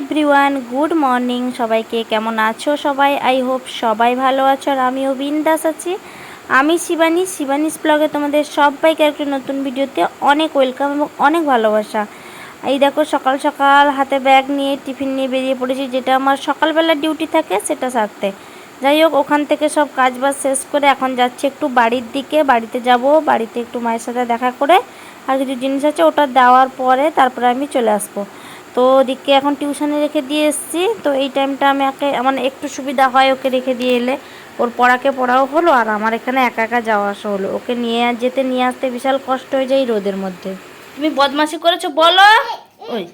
Everyone good morning সবাইকে কেমন আছো সবাই? আই হোপ সবাই ভালো আছো আর আমিও বিন্দাস আছি। আমি শিবানী, শিবানীস ব্লগে তোমাদের সবাইকে একটি নতুন ভিডিওতে অনেক ওয়েলকাম এবং অনেক ভালোবাসা। এই দেখো, সকাল সকাল হাতে ব্যাগ নিয়ে টিফিন নিয়ে বেরিয়ে পড়েছি, যেটা আমার সকালবেলা ডিউটি থাকে, সেটা সারতে। যাই হোক, ওখান থেকে সব কাজ বাজ শেষ করে এখন যাচ্ছি একটু বাড়ির দিকে। বাড়িতে যাব, বাড়িতে একটু মায়ের সাথে দেখা করে আর কিছু জিনিস আছে, ওটা দেওয়ার পরে তারপরে আমি চলে আসব। তো ওদিকে এখন টিউশনে রেখে দিয়ে এসেছি। তো এই টাইমটা আমি একে আমার একটু সুবিধা হয় ওকে রেখে দিয়ে এলে। ওর পড়াকে পড়াও হলো আর আমার এখানে একা একা যাওয়া আসা হলো। ওকে নিয়ে যেতে, নিয়ে আসতে বিশাল কষ্ট হয়ে যায় রোদের মধ্যে। তুমি বদমাশি করেছ, বলো? ওই।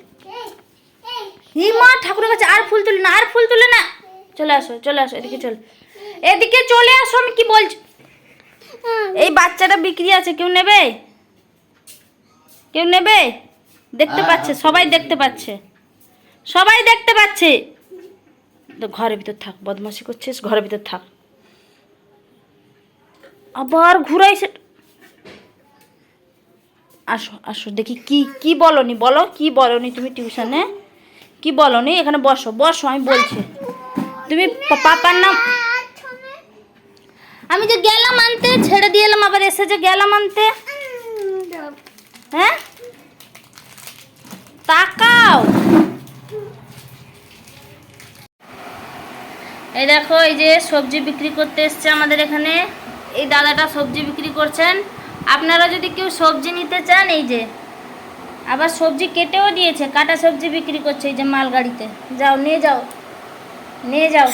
হি মা ঠাকুরের কাছে আর ফুল তুলে না, আর ফুল তুলে না। চলে আসো চলে আসো, এদিকে চল। এদিকে চলে আসো, আমি কি বলছি? এই বাচ্চাটা বিক্রি আছে, কেউ নেবে? কেউ নেবে? দেখতে পাচ্ছে সবাই দেখতে পাচ্ছে। সবাই দেখতে পাচ্ছে। তো ঘরের ভিতর থাক বদমাশি করছিস ঘরের ভিতর থাক। আবার ঘুরাইছে। আসো আসো দেখি কি কি বলনি? বলো কি বলনি তুমি টিউশনে কি বলনি? এখানে বসো বসো আমি বলছি। তুমি পাপার নাম আমি যে গেলাম আনতে ছেড়ে দিয়ে এলাম আবার এসে যে গেলাম আনতে। হ্যাঁ? তাকাও। এই দেখো, এই যে সবজি বিক্রি করতে এসছে আমাদের এখানে। এই দাদাটা সবজি বিক্রি করছেন। আপনারা যদি কেউ সবজি নিতে চান, এই যে, আবার সবজি কেটেও দিয়েছে, কাটা সবজি বিক্রি করছে এই যে মালগাড়িতে। যাও, নিয়ে যাও নিয়ে যাও।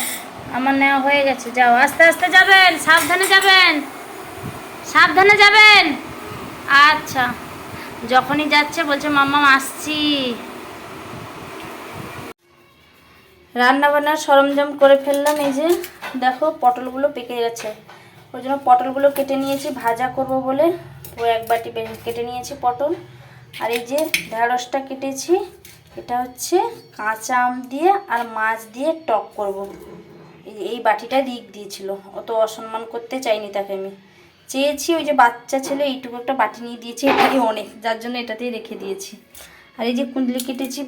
আমার নেওয়া হয়ে গেছে, যাও। আস্তে আস্তে যাবেন, সাবধানে যাবেন সাবধানে যাবেন। আচ্ছা। যখনই যাচ্ছে বলছে, মাম্মা আসছি। রান্না বান্নার সরঞ্জাম করে ফেললাম, এই যে দেখো পটলগুলো পেকে গেছে। ওই জন্য পটলগুলো কেটে নিয়েছি, ভাজা করব বলে। ও এক বাটি কেটে নিয়েছি পটল। আর এই যে ঢেঁড়সটা কেটেছি, এটা হচ্ছে কাঁচা আম দিয়ে আর মাছ দিয়ে টক করব। এই বাটিটা দিক দিয়েছিল। অত অসম্মান করতে চাইনি তাকে আমি। চেয়েছি ওই যে বাচ্চা ছেলে এইটুকু একটা বাটি নিয়ে দিয়েছি এটাই অনেক, যার জন্য এটাতেই রেখে দিয়েছি। আর এই যে কুন্দলি কেটেছি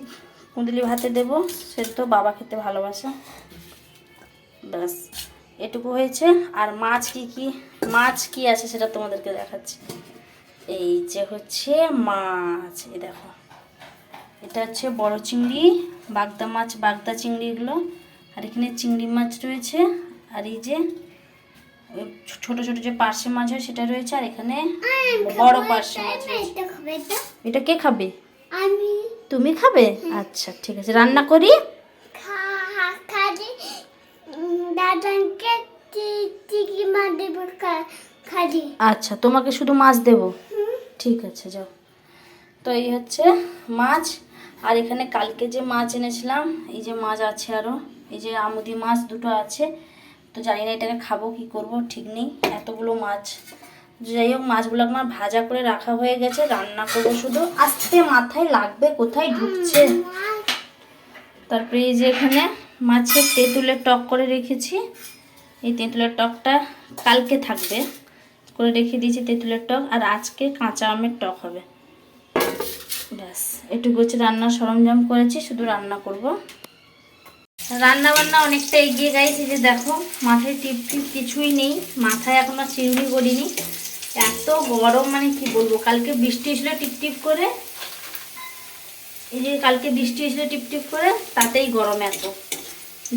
কুন্দলি ভাতে দেবো, সে তো বাবা খেতে ভালোবাসে। ব্যাস, এটুকু হয়েছে। আর মাছ কি কি, মাছ কি আছে সেটা তোমাদেরকে দেখাচ্ছি। এই যে হচ্ছে মাছ, এই দেখো। এটা হচ্ছে বড় চিংড়ি, বাগদা মাছ, বাগদা চিংড়িগুলো আর এখানে চিংড়ি মাছ রয়েছে। আর এই যে ছোট ছোট যে পার্শে মাছ হয় সেটা রয়েছে আর এখানে বড় পার্শে মাছ এটা কে খাবে? আমি। তুমি খাবে? আচ্ছা ঠিক আছে রান্না করি? আচ্ছা তোমাকে শুধু মাছ দেব? ঠিক আছে যাও। তো এই হচ্ছে মাছ আর এখানে কালকে যে মাছ এনেছিলাম এই যে মাছ আছে আরও এই যে আমুদি মাছ দুটো আছে তো জানি না এটাকে খাব, কি করব, ঠিক নেই। এতগুলো মাছ। যাই হোক, মাছগুলো আমার ভাজা করে রাখা হয়ে গেছে, রান্না করব শুধু। আস্তে মাথায় লাগবে, কোথায় ঢুকছে? তারপরে এই যে এখানে মাছের তেঁতুলের টক করে রেখেছি। এই তেঁতুলের টকটা কালকে থাকবে। করে রেখে দিয়েছি তেঁতুলের টক, আর আজকে কাঁচা আমের টক হবে। ব্যাস, এটুকু হচ্ছে রান্নার সরঞ্জাম করেছি, শুধু রান্না করব। রান্না বান্না অনেকটা এগিয়ে গেছে যে দেখো মাথায় টিপ টিপ কিছুই নেই, মাথায় এখনও চিংড়ি করিনি। এত গরম মানে কি বলব, কালকে বৃষ্টি এসেছিল টিপ টিপ করে। এই যে কালকে বৃষ্টি এসেছিল টিপ টিপ করে, তাতেই গরম এত।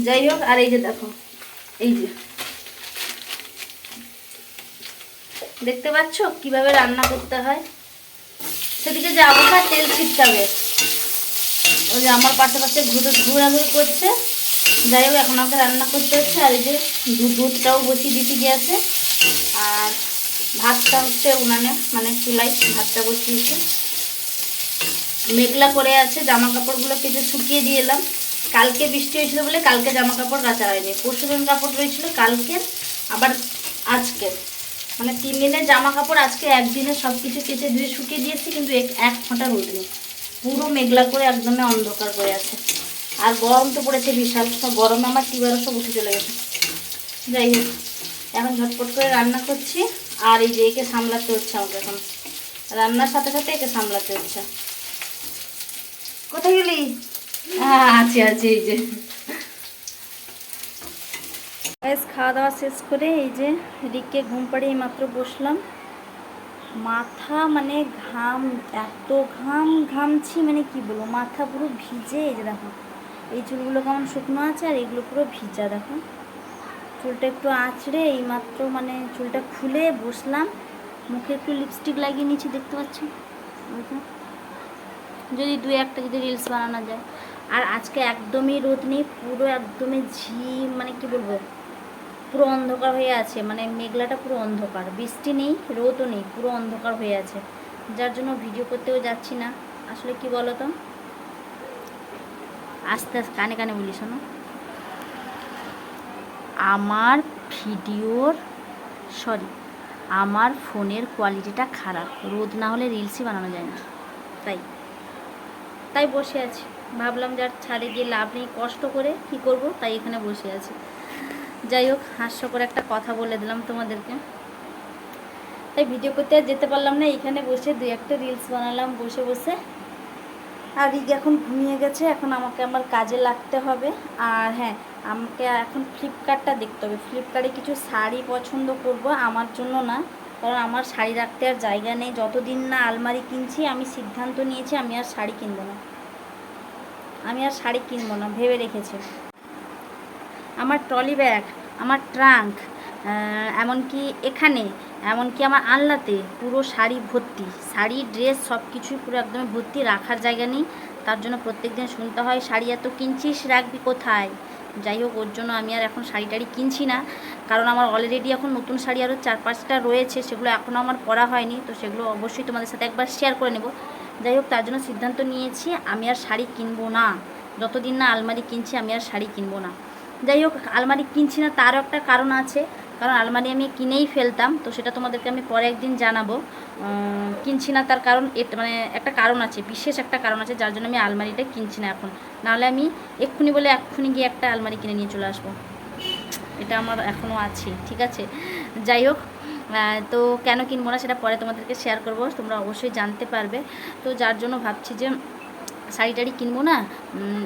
যাই হোক, আর এই যে দেখো, এই যে। দেখতে পাচ্ছ কীভাবে রান্না করতে হয়? সেদিকে যাব না তেল ছিটকাবে। ওই যে আমার পাশে পাশে ঘুরে ঘোরাঘুরি করছে। যাই হোক, এখন আমাকে রান্না করতে হচ্ছে, আর এই যে দুধ দুধটাও বসিয়ে দিতে গিয়েছে আর ভাতটা হচ্ছে উনানে মানে চুলাই ভাতটা বসিয়েছি। মেঘলা করে আছে জামা কাপড়গুলো কেটে শুকিয়ে দিয়ে এলাম। কালকে বৃষ্টি হয়েছিল বলে কালকে জামা কাপড় কাচা হয়নি। পরশু দিন কাপড় রয়েছিল কালকে আবার আজকে। মানে তিন দিনের জামা কাপড় আজকে একদিনে সব কিছু কেচে ধুয়ে শুকিয়ে দিয়েছি, কিন্তু এক এক ফোঁটা রোদ নেই। পুরো মেঘলা করে একদমই অন্ধকার করে আছে। আর গরম তো পড়েছে বিশাল। সব গরমে আমার টিবারও সব উঠে চলে গেছে। যাই হোক এখন ঝটপট করে রান্না করছি। আর এই যে একে সামলাতে হচ্ছে আমাকে এখন। রান্নার সাথে সাথে একে সামলাতে হচ্ছে। কোথায় গেলি? হ্যাঁ আছে আছে এই যে। ব্যাস খাওয়া দাওয়া শেষ করে এই যে রিককে ঘুম পাড়িয়ে মাত্র বসলাম। মাথা মানে ঘাম এত ঘাম ঘামছি মানে কি বলব? মাথা পুরো ভিজে এই যে দেখো। এই চুলগুলো কেমন শুকনো আছে আর এগুলো পুরো ভিজা, দেখো। চুলটা একটু আঁচড়ে এই মাত্র মানে চুলটা খুলে বসলাম। মুখে একটু লিপস্টিক লাগিয়ে নিচ্ছি দেখতে পাচ্ছ। যদি দু একটা যদি রিলস বানানো যায়। আর আজকে একদমই রোদ নেই, পুরো একদমই ঝিম মানে কি বলব? পুরো অন্ধকার হয়ে আছে মানে মেঘলাটা পুরো অন্ধকার। বৃষ্টি নেই, রোদও নেই, পুরো অন্ধকার হয়ে আছে। যার জন্য ভিডিও করতেও যাচ্ছি না। আসলে কি বলো তো আস্তে আস্তে কানে কানে বলি, শোনো। আমার ভিডিওর সরি আমার ফোনের কোয়ালিটিটা খারাপ। রোদ না হলে রিলসই বানানো যায় না। তাই। তাই বসে আছি। ভাবলাম যার ছাদে গিয়ে লাভ নেই, কষ্ট করে কি করব, তাই এখানে বসে আছি। যাই হোক হাস্যকর একটা কথা বলে দিলাম তোমাদেরকে। তাই ভিডিও করতে আর যেতে পারলাম না, এখানে বসে দু একটা রিলস বানালাম, বসে বসে আর রিগ এখন ঘুমিয়ে গেছে, এখন আমাকে আমার কাজে লাগতে হবে। আর হ্যাঁ আমাকে এখন ফ্লিপকার্টটা দেখতে হবে। ফ্লিপকার্টে কিছু শাড়ি পছন্দ করব আমার জন্য না, কারণ আমার শাড়ি রাখতে আর জায়গা নেই। যতদিন না আলমারি কিনছি, আমি সিদ্ধান্ত নিয়েছি আমি আর শাড়ি কিনবো না। আমি আর শাড়ি কিনবো না, ভেবে রেখেছি। আমার ট্রলি ব্যাগ, আমার ট্রাঙ্ক এমনকি এখানে এমনকি আমার আনলাতে পুরো শাড়ি ভর্তি। শাড়ি, ড্রেস সব কিছুই পুরো একদম ভর্তি, রাখার জায়গা নেই। তার জন্য প্রত্যেক দিন শুনতে হয়, শাড়ি এত কিনছিস, রাখবি কোথায়? যাই হোক, ওর জন্য আমি আর এখন শাড়ি টাড়ি কিনছি না। কারণ আমার অলরেডি এখন নতুন শাড়ি আরও চার পাঁচটা রয়েছে, সেগুলো এখনও আমার পরা হয়নি। তো সেগুলো অবশ্যই তোমাদের সাথে একবার শেয়ার করে নেব। যাই হোক, তার জন্য সিদ্ধান্ত নিয়েছি, আমি আর শাড়ি কিনবো না। যতদিন না আলমারি কিনছি, আমি আর শাড়ি কিনবো না। যাই হোক, আলমারি কিনছি না, তারও একটা কারণ আছে। কারণ আলমারি আমি কিনেই ফেলতাম, তো সেটা তোমাদেরকে আমি পরে একদিন জানাব। কিনছি না তার কারণ এটা মানে একটা কারণ আছে, বিশেষ একটা কারণ আছে যার জন্য আমি আলমারিটা কিনছি না এখন। নাহলে আমি এক্ষুনি বলে এক্ষুনি গিয়ে একটা আলমারি কিনে নিয়ে চলে আসব। এটা আমার এখনও আছে, ঠিক আছে? যাই হোক তো কেন কিনবো না সেটা পরে তোমাদেরকে শেয়ার করব, তোমরা অবশ্যই জানতে পারবে। তো যার জন্য ভাবছি যে শাড়ি টাড়ি কিনবো না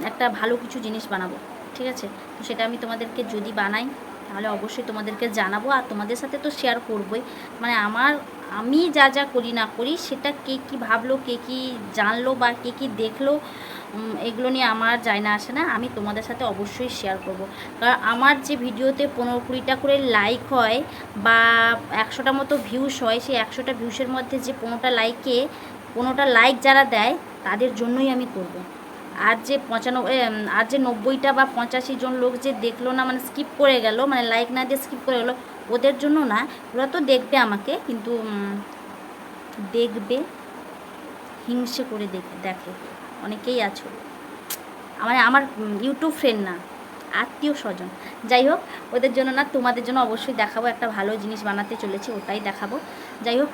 একটা ভালো কিছু জিনিস বানাবো, ঠিক আছে? তো সেটা আমি তোমাদেরকে যদি বানাই তাহলে অবশ্যই তোমাদেরকে জানাব আর তোমাদের সাথে তো শেয়ার করবোই। মানে আমার, আমি যা যা করি না করি, সেটা কে কী ভাবলো, কে কী জানলো বা কে কী দেখল এগুলো নিয়ে আমার যায় না আসে না। আমি তোমাদের সাথে অবশ্যই শেয়ার করব। কারণ আমার যে ভিডিওতে পনেরো কুড়িটা করে লাইক হয় বা একশোটা মতো ভিউস হয়, সেই একশোটা ভিউসের মধ্যে যে পনেরোটা লাইকে পনেরোটা লাইক যারা দেয়, তাদের জন্যই আমি করব। আর যে পঁচানব্বই আর যে নব্বইটা বা পঁচাশি জন লোক যে দেখল না মানে স্কিপ করে গেল মানে লাইক না দিয়ে স্কিপ করে গেলো, ওদের জন্য না, ওরা তো দেখবে আমাকে, কিন্তু দেখবে, হিংসে করে দেখ- দেখে। অনেকেই আছো। মানে আমার ইউটিউব ফ্রেন্ড না, আত্মীয় স্বজন। যাই হোক, ওদের জন্য না, তোমাদের জন্য অবশ্যই দেখাবো, একটা ভালো জিনিস বানাতে চলেছি, ওটাই দেখাবো। যাই হোক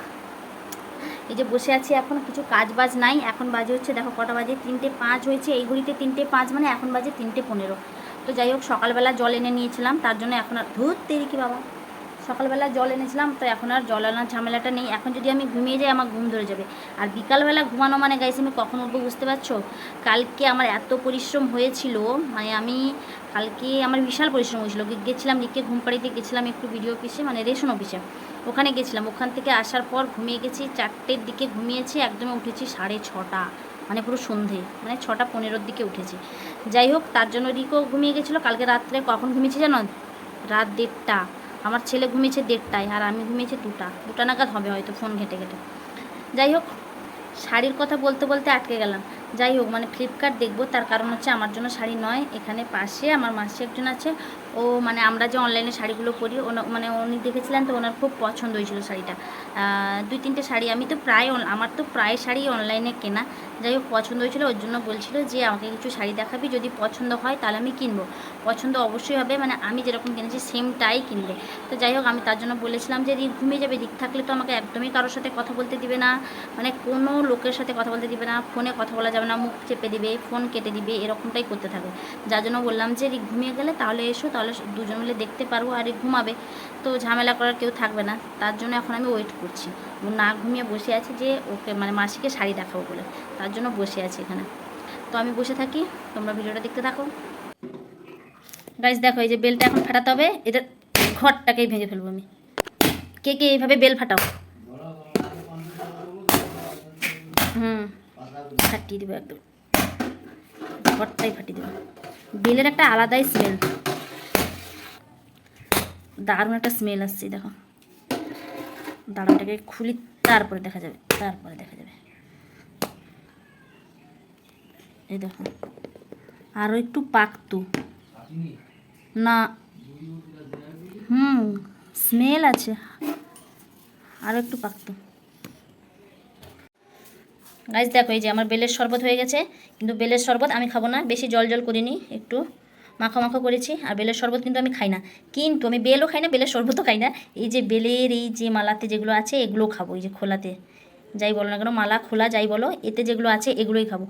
এই যে বসে আছি এখন, কিছু কাজ বাজ নাই, এখন বাজে হচ্ছে দেখো কটা বাজে? তিনটে পাঁচ হয়েছে, এই ঘড়িতে তিনটে পাঁচ মানে এখন বাজে তিনটে পনেরো। তো যাই হোক, সকালবেলা জল এনে নিয়েছিলাম, তার জন্য এখন আর ধূর তেরি কি বাবা? সকালবেলা জল এনেছিলাম, তো এখন আর জল আনার ঝামেলাটা নেই। এখন যদি আমি ঘুমিয়ে যাই, আমার ঘুম ধরে যাবে। আর বিকালবেলা ঘুমানো মানে গাইছে আমি কখন উঠবো বুঝতে পারছ? কালকে আমার এত পরিশ্রম হয়েছিল মানে আমি কালকে আমার বিশাল পরিশ্রম হয়েছিল। গেছিলাম নিকে ঘুম পাড়িতে, গেছিলাম একটু ভিডিও অফিসে মানে রেশন অফিসে ওখানে গেছিলাম। ওখান থেকে আসার পর ঘুমিয়ে গেছি, চারটের দিকে ঘুমিয়েছি, একদমই উঠেছি সাড়ে ছটা মানে পুরো সন্ধে মানে ছটা পনেরোর দিকে উঠেছি। যাই হোক, তার জন্য রিকো ঘুমিয়ে গেছিল। কালকে রাত্রে কখন ঘুমিয়েছি জানো? রাত দেড়টা। আমার ছেলে ঘুমিয়েছে দেড়টায়, আর আমি ঘুমিয়েছি দুটা। দুটা নাগাদ হবে হয়তো, ফোন ঘেটে ঘেটে। যাই হোক, শাড়ির কথা বলতে বলতে আটকে গেলাম। যাই হোক মানে ফ্লিপকার্ট দেখব। তার কারণ হচ্ছে আমার জন্য শাড়ি নয়। এখানে পাশে আমার মাসি একজন আছে। ও মানে আমরা যে অনলাইনে শাড়িগুলো পরি মানে উনি দেখেছিলেন তো, ওনার খুব পছন্দ হয়েছিল শাড়িটা। দুই তিনটে শাড়ি। আমি তো প্রায়, আমার তো প্রায় শাড়ি অনলাইনে কেনা। যাই হোক, পছন্দ হয়েছিলো, ওর জন্য বলছিল যে, আমাকে কিছু শাড়ি দেখাবি, যদি পছন্দ হয় তাহলে আমি কিনবো। পছন্দ অবশ্যই হবে মানে আমি যেরকম কিনেছি সেমটাই কিনবে। তো যাই হোক, আমি তার জন্য বলেছিলাম যে রিক ঘুমিয়ে যাবে রিক থাকলে তো আমাকে একদমই কারোর সাথে কথা বলতে দিবে না। মানে কোনো লোকের সাথে কথা বলতে দিবে না, ফোনে কথা বলা যাবে না, মুখ চেপে দিবে, ফোন কেটে দিবে, এরকমটাই করতে থাকে যার জন্য বললাম যে রিক ঘুমিয়ে গেলে তাহলে এসো, তাহলে দুজন মিলে দেখতে পারব আর রিক ঘুমাবে। তো ঝামেলা করার কেউ থাকবে না, তার জন্য এখন আমি ওয়েট করছি। না ঘুমিয়ে বসে আছি যে, ওকে মানে মাসিকে শাড়ি দেখাবো বলে। তার জন্য বসে আছি এখানে। তো আমি বসে থাকি, তোমরা ভিডিওটা দেখতে থাকো। গাইজ দেখো, এই যে বেলটা এখন ফাটাতে হবে, এটা ঘরটাকেই ভেঙে ফেলব আমি। কে কে এইভাবে বেল ফাটাও? হুম, ফাটিয়ে দেবো একদম। ঘরটাই ফাটিয়ে দেবো। বেলের একটা আলাদাই স্মেল দারুণ একটা স্মেল আসছে, দেখো। দাঁড়াটাকে খুলি, তারপরে দেখা যাবে, তারপরে দেখা যাবে। এই দেখো। আরও একটু পাকতু। না। হুম স্মেল আছে। আরও একটু পাকতো। গাইজ দেখো, এই যে আমার বেলের শরবত হয়ে গেছে। কিন্তু বেলের শরবত আমি খাব না। বেশি জল জল করিনি, একটু মাখো মাখো করেছি। আর বেলের শরবত কিন্তু আমি খাই না। কিন্তু আমি বেলও খাই না, বেলের শরবতও খাই না। এই যে বেলের এই যে মালাতে যেগুলো আছে এগুলো খাব। এই যে খোলাতে। যাই বলো না কেন, মালা, খোলা, যাই বলো, এতে যেগুলো আছে এগুলোই খাব।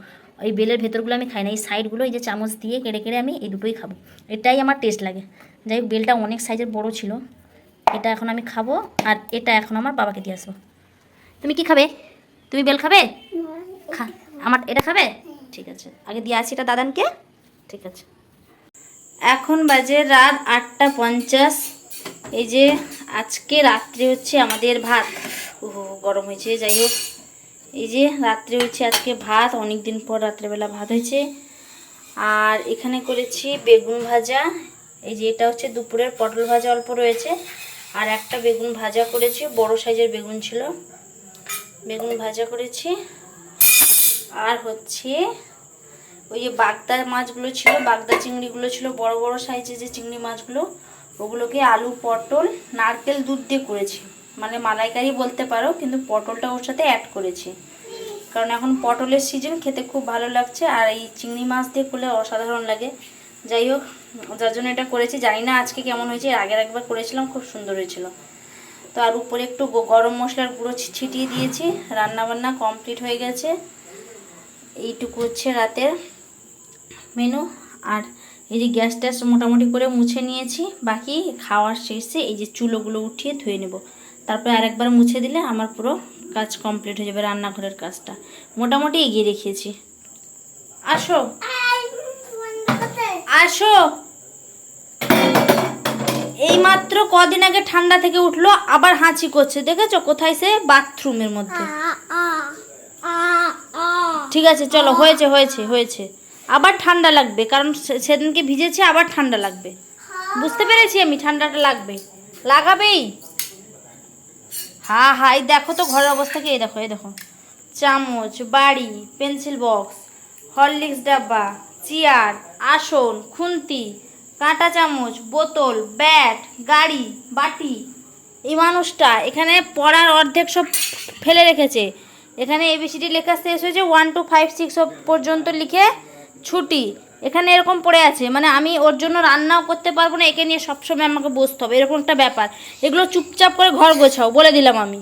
এই বেলের ভেতরগুলো আমি খাই না, এই সাইডগুলো, এই যে চামচ দিয়ে কেড়ে কেড়ে আমি এই দুটোই খাব। এটাই আমার টেস্ট লাগে। যাই হোক, বেলটা অনেক সাইজের বড় ছিল। এটা এখন আমি খাব আর এটা এখন আমার বাবাকে দিয়ে আসব। তুমি কি খাবে? তুমি বেল খাবে? খা, আমার, এটা খাবে? ঠিক আছে, আগে দিয়ে আসি এটা দাদানকে। ঠিক আছে। এখন বাজে রাত আটটা পঞ্চাশ। এই যে আজকে রাত্রে হচ্ছে আমাদের ভাত। ও গরম হয়েছে, যাই হোক। এই যে রাত্রে হচ্ছে আজকে ভাত অনেক দিন পর রাত্রেবেলা ভাত হয়েছে। আর এখানে করেছি বেগুন ভাজা। এই যে এটা হচ্ছে দুপুরের পটল ভাজা অল্প রয়েছে। আর একটা বেগুন ভাজা করেছি, বড় সাইজের বেগুন ছিল। বেগুন ভাজা করেছি। আর হচ্ছে ওই যে বাগদা মাছগুলো ছিল, বাগদা চিংড়িগুলো ছিল, বড় বড় সাইজের যে চিংড়ি মাছগুলো, ওগুলোকে আলু, পটল, নারকেল দুধ দিয়ে করেছি। মানে মালাইকারি বলতে পারো, কিন্তু পটলটা ওর সাথে অ্যাড করেছি। কারণ এখন পটলের সিজন খেতে খুব ভালো লাগছে, আর এই চিংড়ি মাছ দিয়ে করলে অসাধারণ লাগে। যাই হোক, যার জন্য এটা করেছি, জানি না আজকে কেমন হয়েছে আগের একবার করেছিলাম, খুব সুন্দর হয়েছিল। তো আর উপরে একটু গরম মশলার গুঁড়ো ছিটিয়ে দিয়েছি রান্না বান্না কমপ্লিট হয়ে গেছে। এইটুকু হচ্ছে রাতের মেনু আর এই যে গ্যাস ট্যাস মোটামুটি করে মুছে নিয়েছি, বাকি খাওয়ার শেষে এই যে চুলোগুলো উঠিয়ে ধুয়ে নেব। তারপরে আরেকবার মুছে দিলে আমার পুরো কাজ কমপ্লিট হয়ে যাবে রান্নাঘরের কাজটা। মোটামুটি এগিয়ে রেখেছি। আসো। আসো। এই মাত্র কদিন আগে ঠান্ডা থেকে উঠল, আবার হাঁচি করছে, দেখেছ? কোথায় সে? বাথরুমের মধ্যে। ঠিক আছে, চলো, হয়েছে হয়েছে হয়েছে। আবার ঠান্ডা লাগবে, কারণ সেদিনকে ভিজেছে, আবার ঠান্ডা লাগবে। বুঝতে পেরেছি আমি, ঠান্ডাটা লাগবে। লাগাবেই। হা হা, এই দেখো তো ঘরের অবস্থা কি? এই দেখো এই দেখো। চামচ, বাড়ি, পেন্সিল বক্স, হরলিক্স ডাব্বা, চেয়ার, আসন, খুন্তি, কাঁটা চামচ, বোতল, ব্যাট, গাড়ি, বাটি। এই মানুষটা এখানে পড়ার অর্ধেক সব ফেলে রেখেছে। এখানে এবিসিডি লেখা শেষ হয়েছে ওয়ান টু ফাইভ সিক্স পর্যন্ত লিখে ছুটি। এখানে এরকম পড়ে আছে। মানে আমি ওর জন্য রান্নাও করতে পারব না, একে নিয়ে সবসময় আমাকে বসতে হবে, এরকম একটা ব্যাপার। এগুলো চুপচাপ করে ঘর গোছাও, বলে দিলাম আমি।